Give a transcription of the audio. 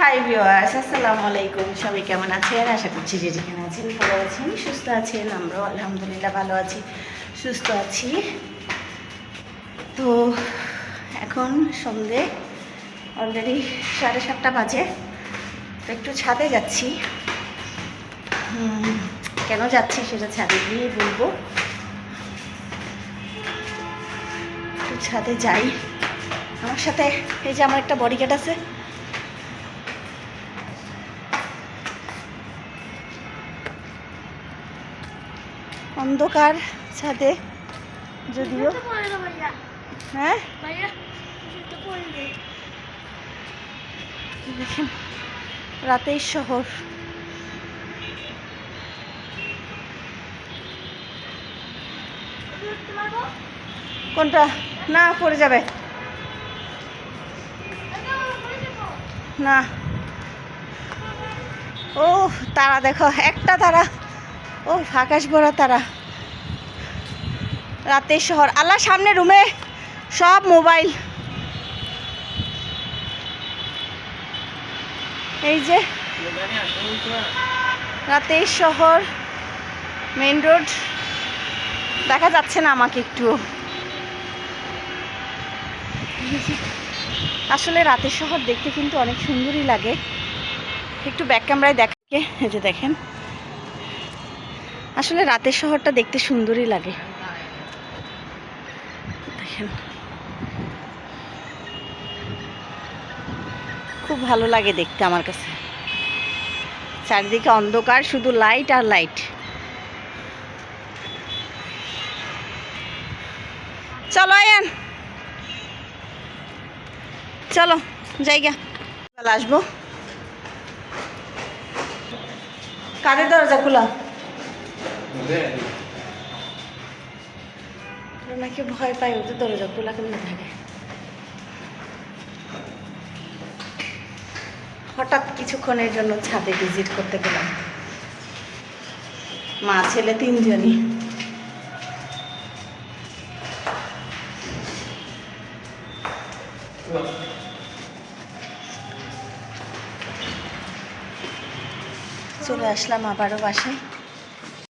High viewers আসসালামু আলাইকুম সবাই কেমন আছেন? আশা করছি যে যেখানে আছেন, ভালো আছেন, সুস্থ আছেন। আমরাও আলহামদুলিল্লাহ ভালো আছি, সুস্থ আছি। তো এখন সন্ধে অলরেডি সাড়ে সাতটা বাজে। তো একটু ছাদে যাচ্ছি। কেন যাচ্ছি সেটা ছাদে গিয়ে বলব। একটু ছাদে যাই। আমার সাথে এই যে আমার একটা বডিগার্ড আছে। অন্ধকার ছাদে যদিও। হ্যাঁ? রাতের শহর। কোনটা? না, পড়ে যাবে। না। ও, তারা দেখো, একটা তারা। ও, আকাশ ভরা তারা। রাতের শহর। আল্লাহ, সামনে রুমে সব মোবাইল। এই যে রাতের শহর মেন রোড। দেখা যাচ্ছে না আমাকে একটু। আসলে রাতের শহর দেখতে কিন্তু অনেক সুন্দরই লাগে। একটু ব্যাক ক্যামেরায় দেখাকে এই যে দেখেন। আসলে রাতের শহরটা দেখতে সুন্দরই লাগে। দেখেন। খুব ভালো লাগে দেখতে আমার কাছে। চারিদিকে অন্ধকার, শুধু লাইট আর লাইট চলো, আয়ান। চলো, জায়গা। আসব। কাদের দরজা খোলা? নাকি ভয় পায় ওদের দরজা খোলা থাকে? হঠাৎ কিছুক্ষণের জন্য ছাদে ভিজিট করতে গেলাম। মা, ছেলে তিনজনই। চলে আসলাম আবারও বাসায়।